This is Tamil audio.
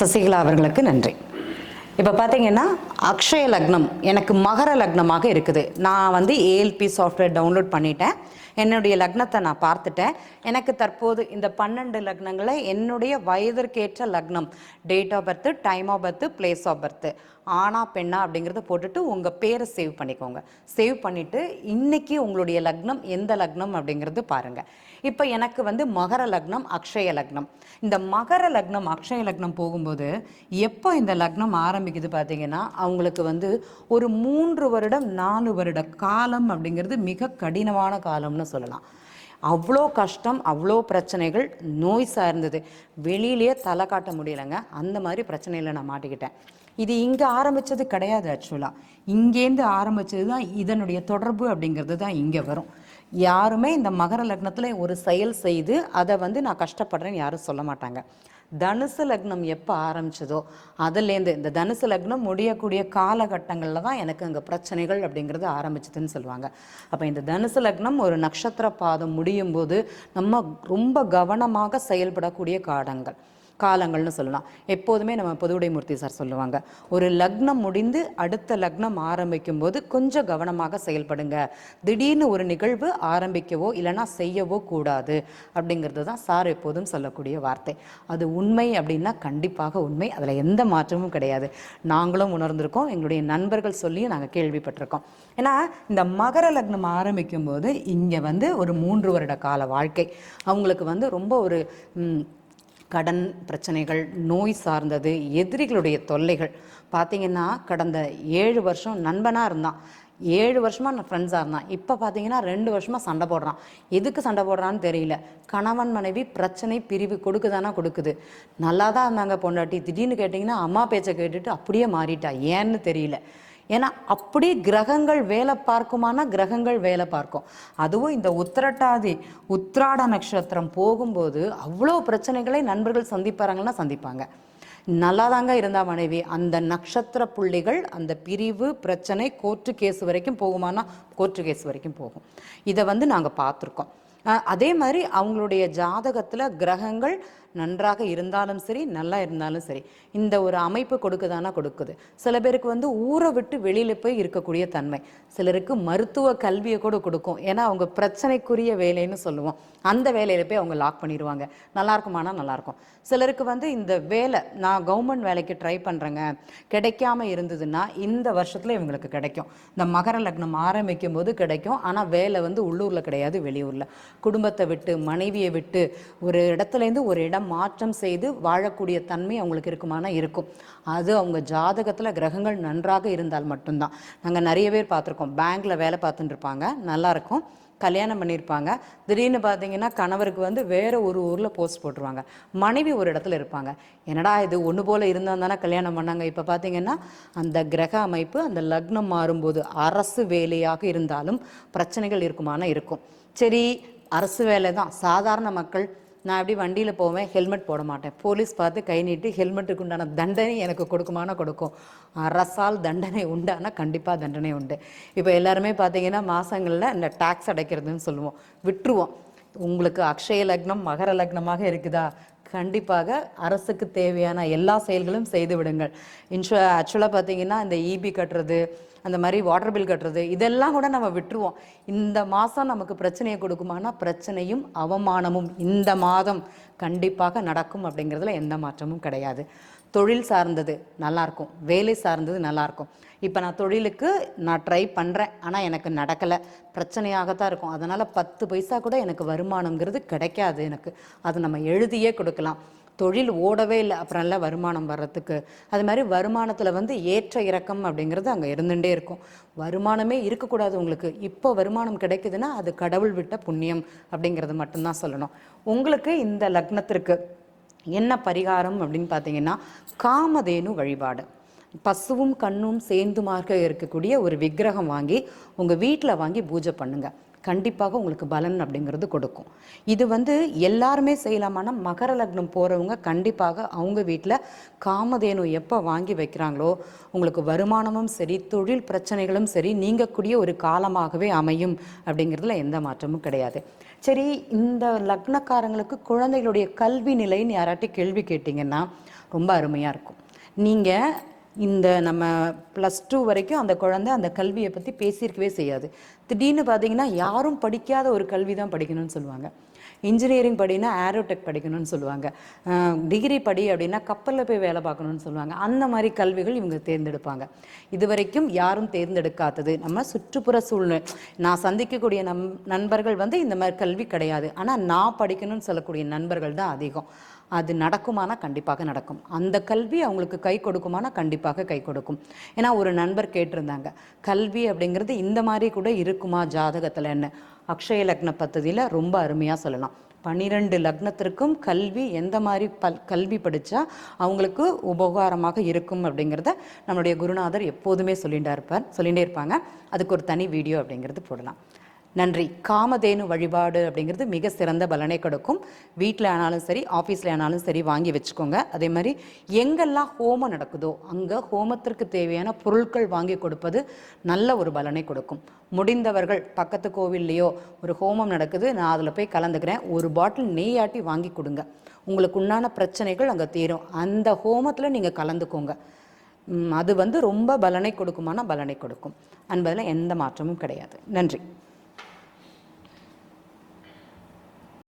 சசிகலா அவர்களுக்கு நன்றி. இப்போ பார்த்தீங்கன்னா அக்ஷய லக்னம் எனக்கு மகர லக்னமாக இருக்குது. நான் வந்து ஏஎல்பி சாஃப்ட்வேர் டவுன்லோட் பண்ணிட்டேன். என்னுடைய லக்னத்தை நான் பார்த்துட்டேன். எனக்கு தற்போது இந்த பன்னெண்டு லக்னங்களை என்னுடைய வயதிற்கேற்ற லக்னம். Date of birth time of birth place of birth ஆனா பெண்ணா அப்படிங்கிறத போட்டுட்டு உங்கள் பேரை சேவ் பண்ணிக்கோங்க. சேவ் பண்ணிவிட்டு இன்னைக்கு உங்களுடைய லக்னம் எந்த லக்னம் அப்படிங்கிறது பாருங்கள் இப்போ எனக்கு வந்து மகர லக்னம் அக்ஷய லக்னம். இந்த மகர லக்னம் அக்ஷய லக்னம் போகும்போது எப்போ இந்த லக்னம் ஆரம்பிக்குது பார்த்தீங்கன்னா அவங்களுக்கு வந்து ஒரு மூன்று வருடம் நாலு வருட காலம் அப்படிங்கிறது மிக கடினமான காலம்னு சொல்லலாம். அவ்வளோ கஷ்டம் அவ்வளோ பிரச்சனைகள் நோய் சார்ந்தது. வெளியிலேயே தலை காட்ட முடியலைங்க. அந்த மாதிரி பிரச்சனையில் நான் மாட்டிக்கிட்டேன். இது இங்கே ஆரம்பித்தது கிடையாது ஆக்சுவலாக இங்கேருந்து ஆரம்பிச்சது தான் இதனுடைய தொடர்பு அப்படிங்கிறது தான் இங்கே வரும். யாருமே இந்த மகர லக்னத்தில் ஒரு செயல் செய்து அதை வந்து நான் கஷ்டப்படுறேன்னு யாரும் சொல்ல மாட்டாங்க. தனுசு லக்னம் எப்போ ஆரம்பிச்சதோ அதுலேருந்து இந்த தனுசு லக்னம் முடியக்கூடிய காலகட்டங்களில் தான் எனக்கு அங்கே பிரச்சனைகள் அப்படிங்கிறது ஆரம்பிச்சதுன்னு சொல்லுவாங்க. அப்போ இந்த தனுசு லக்னம் ஒரு நட்சத்திர பாதம் முடியும் போது நம்ம ரொம்ப கவனமாக செயல்படக்கூடிய காலங்கள் காலங்கள்னு சொல்லலாம். எப்போதுமே நம்ம பொதுவுடைமூர்த்தி சார் சொல்லுவாங்க ஒரு லக்னம் முடிந்து அடுத்த லக்னம் ஆரம்பிக்கும் போது கொஞ்சம் கவனமாக செயல்படுங்க. திடீர்னு ஒரு நிகழ்வு ஆரம்பிக்கவோ இல்லைன்னா செய்யவோ கூடாது. அப்படிங்கிறது தான் சார் எப்போதும் சொல்லக்கூடிய வார்த்தை. அது உண்மை அப்படின்னா கண்டிப்பாக உண்மை. அதில் எந்த மாற்றமும் கிடையாது. நாங்களும் உணர்ந்திருக்கோம். எங்களுடைய நண்பர்கள் சொல்லியும் நாங்கள் கேள்விப்பட்டிருக்கோம். ஏன்னா இந்த மகர லக்னம் ஆரம்பிக்கும் போது இங்கே வந்து ஒரு மூன்று வருட கால வாழ்க்கை. அவங்களுக்கு வந்து ரொம்ப ஒரு கடன் பிரச்சனைகள் நோய் சார்ந்தது எதிரிகளுடைய தொல்லைகள். பார்த்தீங்கன்னா கடந்த ஏழு வருஷம் நண்பனாக இருந்தான். ஏழு வருஷமாக நான் ஃப்ரெண்ட்ஸாக இருந்தான். இப்போ பார்த்தீங்கன்னா ரெண்டு வருஷமாக சண்டை போடுறான். எதுக்கு சண்டை போடுறான்னு தெரியல. கணவன் மனைவி பிரச்சனை பிரிவு கொடுக்குதானா கொடுக்குது. நல்லா தான் இருந்தாங்க பொண்டாட்டி. திடீர்னு கேட்டிங்கன்னா அம்மா பேச்சை கேட்டுட்டு அப்படியே மாறிட்டா. ஏன்னு தெரியல. ஏன்னா அப்படி கிரகங்கள் வேலை பார்க்குமானா கிரகங்கள் வேலை பார்க்கும். அதுவும் இந்த உத்திரட்டாதி உத்ராட நட்சத்திரம் போகும்போது அவ்வளோ பிரச்சனைகளை நண்பர்கள் சந்திப்பாருங்கன்னா சந்திப்பாங்க. நல்லாதாங்க இருந்தா மனைவி அந்த நட்சத்திர புள்ளிகள் அந்த பிரிவு பிரச்சனை கோர்ட்டு கேஸ் வரைக்கும் போகுமானா கோர்ட்டு கேஸ் வரைக்கும் போகும். இதை வந்து நாங்கள் பார்த்துருக்கோம். அதே மாதிரி அவங்களுடைய ஜாதகத்தில் கிரகங்கள் நன்றாக இருந்தாலும் சரி நல்லா இருந்தாலும் சரி இந்த ஒரு அமைப்பு கொடுக்குதானா கொடுக்குது. சில பேருக்கு வந்து ஊரை விட்டு வெளியில் போய் இருக்கக்கூடிய தன்மை. சிலருக்கு மருத்துவ கல்வியை கூட கொடுக்கும். ஏன்னா அவங்க பிரச்சனைக்குரிய வேலைன்னு சொல்லுவோம். அந்த வேலையில் போய் அவங்க லாக் பண்ணிடுவாங்க நல்லா இருக்குமானா சிலருக்கு வந்து இந்த வேலை நான் கவர்மெண்ட் வேலைக்கு ட்ரை பண்ணுறேங்க கிடைக்காம இருந்ததுன்னா இந்த வருஷத்துல இவங்களுக்கு கிடைக்கும். இந்த மகர லக்னம் ஆரம்பிக்கும் போது கிடைக்கும். ஆனால் வேலை வந்து உள்ளூரில் கிடையாது வெளியூரில். குடும்பத்தை விட்டு மனைவியை விட்டு ஒரு இடத்துலேருந்து ஒரு இடம் மாற்றம் செய்து வாழக்கூடிய தன்மை அவங்களுக்கு இருக்குமானா இருக்கும். அது அவங்க ஜாதகத்தில் கிரகங்கள் நன்றாக இருந்தால் மட்டும்தான். நாங்கள் நிறைய பேர் பார்த்துருக்கோம். பேங்க்கில் வேலை பார்த்துட்டு இருப்பாங்க. நல்லாயிருக்கும் கல்யாணம் பண்ணியிருப்பாங்க திடீர்னு பார்த்தீங்கன்னா கணவருக்கு வந்து வேறு ஒரு ஊரில் போஸ்ட் போட்டுருவாங்க. மனைவி ஒரு இடத்துல இருப்பாங்க. என்னடா இது ஒன்று போல் இருந்தால் தானே கல்யாணம் பண்ணாங்க. இப்போ பார்த்தீங்கன்னா அந்த கிரக அமைப்பு அந்த லக்னம் மாறும்போது அரசு வேலையாக இருந்தாலும் பிரச்சனைகள் இருக்குமானா இருக்கும். சரி அரசு வேலை தான் சாதாரண மக்கள் நான் எப்படி வண்டியில் போவேன்? ஹெல்மெட் போட மாட்டேன். போலீஸ் பார்த்து கை நீட்டி ஹெல்மெட்டுக்கு உண்டான தண்டனை எனக்கு கொடுக்குமானா கொடுக்கும். அரசால் தண்டனை உண்டானா கண்டிப்பாக தண்டனை உண்டு. இப்போ எல்லாருமே பார்த்தீங்கன்னா மாதங்களில் இந்த டேக்ஸ் அடைக்கிறதுன்னு சொல்லுவோம். விட்டுருவோம். உங்களுக்கு அக்ஷய லக்னம் மகர லக்னமாக இருக்குதா? கண்டிப்பாக அரசுக்கு தேவையான எல்லா செயல்களும் செய்து விடுங்கள். இன்ஷு ஆக்சுவலாக பார்த்தீங்கன்னா இந்த இபி கட்டுறது அந்த மாதிரி வாட்டர் பில் கட்டுறது இதெல்லாம் கூட நம்ம விட்டுருவோம். இந்த மாதம் நமக்கு பிரச்சனையை கொடுக்குமானா பிரச்சனையும் அவமானமும் இந்த மாதம் கண்டிப்பாக நடக்கும் அப்படிங்கிறதுல எந்த மாற்றமும் கிடையாது. தொழில் சார்ந்தது நல்லாயிருக்கும் வேலை சார்ந்தது நல்லாயிருக்கும் இப்போ நான் தொழிலுக்கு நான் ட்ரை பண்ணுறேன் ஆனால் எனக்கு நடக்கலை. பிரச்சனையாகத்தான் இருக்கும். அதனால் பத்து பைசா கூட எனக்கு வருமானங்கிறது கிடைக்காது எனக்கு. அது நம்ம எழுதியே கொடுக்கலாம். தொழில் ஓடவே இல்லை. அப்புறம் இல்லை வருமானம் வர்றதுக்கு. அது மாதிரி வருமானத்தில் வந்து ஏற்ற இறக்கம் அப்படிங்கிறது அங்கே இருந்துகிட்டே இருக்கும். வருமானமே இருக்கக்கூடாது உங்களுக்கு. இப்போ வருமானம் கிடைக்குதுன்னா அது கடவுள் விட்ட புண்ணியம் அப்படிங்கிறது மட்டும்தான் சொல்லணும். உங்களுக்கு இந்த லக்னத்திற்கு என்ன பரிகாரம் அப்படின்னு பார்த்தீங்கன்னா காமதேனு வழிபாடு. பசுவும் கண்ணும் சேர்ந்துமாக இருக்கக்கூடிய ஒரு விக்கிரகம் வாங்கி உங்கள் வீட்டில் வாங்கி பூஜை பண்ணுங்கள் கண்டிப்பாக உங்களுக்கு பலன் அப்படிங்கிறது கொடுக்கும். இது வந்து எல்லாருமே செய்யலாமான மகர லக்னம் போகிறவங்க கண்டிப்பாக அவங்க வீட்டில் காமதேனு எப்போ வாங்கி வைக்கிறாங்களோ உங்களுக்கு வருமானமும் சரி தொழில் பிரச்சனைகளும் சரி நீங்கக்கூடிய ஒரு காலமாகவே அமையும் அப்படிங்கிறதுல எந்த மாற்றமும் கிடையாது. சரி இந்த லக்னக்காரங்களுக்கு குழந்தைகளுடைய கல்வி நிலைன்னு யாராட்டி கேள்வி கேட்டிங்கன்னா ரொம்ப அருமையாக இருக்கும். நீங்கள் இந்த நம்ம ப்ளஸ் டூ வரைக்கும் அந்த குழந்தை அந்த கல்வியை பற்றி பேசியிருக்கவே செய்யாது. திடீர்னு பார்த்தீங்கன்னா யாரும் படிக்காத ஒரு கல்வி தான் படிக்கணும்னு சொல்லுவாங்க. இன்ஜினியரிங் படினா ஏரோடெக் படிக்கணும்னு சொல்லுவாங்க. டிகிரி படி அப்படின்னா கப்பலில் போய் வேலை பார்க்கணும்னு சொல்லுவாங்க. அந்த மாதிரி கல்விகள் இவங்க தேர்ந்தெடுப்பாங்க. இது வரைக்கும் யாரும் தேர்ந்தெடுக்காதது. நம்ம சுற்றுப்புற சூழ்நிலை. நான் சந்திக்கக்கூடிய நம் நண்பர்கள் வந்து இந்த மாதிரி கல்வி கிடையாது. ஆனால் நான் படிக்கணும்னு சொல்லக்கூடிய நண்பர்கள் தான் அதிகம். அது நடக்குமானா கண்டிப்பாக நடக்கும். அந்த கல்வி அவங்களுக்கு கை கொடுக்குமானா கண்டிப்பாக கை கொடுக்கும். ஏன்னா ஒரு நண்பர் கேட்டிருந்தாங்க. கல்வி அப்படிங்கிறது இந்த மாதிரி கூட இருக்குமா ஜாதகத்துலன்னு அக்ஷய லக்ன பத்ததியில் ரொம்ப அருமையாக சொல்லலாம். பன்னிரெண்டு லக்னத்திற்கும் கல்வி எந்த மாதிரி பல் கல்வி படித்தா அவங்களுக்கு உபகாரமாக இருக்கும் அப்படிங்கிறத நம்மளுடைய குருநாதர் எப்போதுமே சொல்லிட்டா இருப்பார் சொல்லிகிட்டே இருப்பாங்க. அதுக்கு ஒரு தனி வீடியோ அப்படிங்கிறது போடலாம். நன்றி. காமதேனு வழிபாடு அப்படிங்கிறது மிக சிறந்த பலனை கொடுக்கும். வீட்டில் ஆனாலும் சரி ஆஃபீஸில் ஆனாலும் சரி வாங்கி வச்சுக்கோங்க. அதே மாதிரி எங்கெல்லாம் ஹோமம் நடக்குதோ அங்கே ஹோமத்திற்கு தேவையான பொருட்கள் வாங்கி கொடுப்பது நல்ல ஒரு பலனை கொடுக்கும். முடிந்தவர்கள் பக்கத்து கோவில்லையோ ஒரு ஹோமம் நடக்குது நான் அதில் போய் கலந்துக்கிறேன். ஒரு பாட்டில் நெய்யாட்டி வாங்கி கொடுங்க. உங்களுக்கு உண்டான பிரச்சனைகள் அங்கே தீரும். அந்த ஹோமத்தில் நீங்கள் கலந்துக்கோங்க. அது வந்து ரொம்ப பலனை கொடுக்குமானா பலனை கொடுக்கும். என்பதில் எந்த மாற்றமும் கிடையாது. நன்றி.